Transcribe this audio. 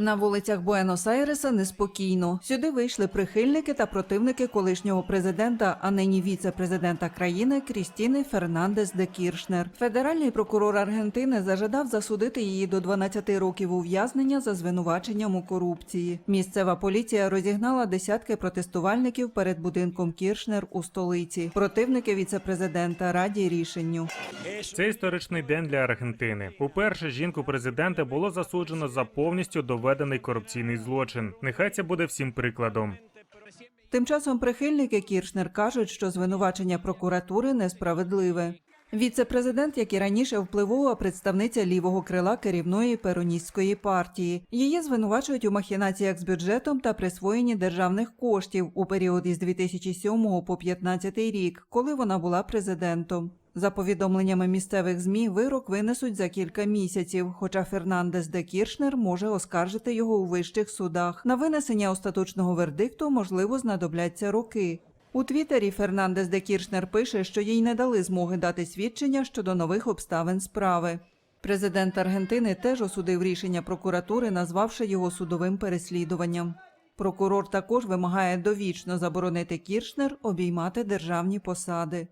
На вулицях Буенос-Айреса неспокійно. Сюди вийшли прихильники та противники колишнього президента, а нині віце-президента країни Крістіни Фернандес де Кіршнер. Федеральний прокурор Аргентини зажадав засудити її до 12 років ув'язнення за звинуваченням у корупції. Місцева поліція розігнала десятки протестувальників перед будинком Кіршнер у столиці. Противники віце-президента раді рішенню. Це історичний день для Аргентини. Уперше жінку президента було засуджено за повністю доведений корупційний злочин. Нехай це буде всім прикладом. Тим часом прихильники Кіршнер кажуть, що звинувачення прокуратури несправедливе. Віце-президент, як і раніше, впливова представниця лівого крила керівної пероністської партії. Її звинувачують у махінаціях з бюджетом та присвоєнні державних коштів у період із 2007 по 2015 рік, коли вона була президентом. За повідомленнями місцевих змі, вирок винесуть за кілька місяців. Хоча Фернандес де Кіршнер може оскаржити його у вищих судах. На винесення остаточного вердикту можливо знадобляться роки. У Твіттері Фернандес де Кіршнер пише, що їй не дали змоги дати свідчення щодо нових обставин справи. Президент Аргентини теж осудив рішення прокуратури, назвавши його судовим переслідуванням. Прокурор також вимагає довічно заборонити Кіршнер обіймати державні посади.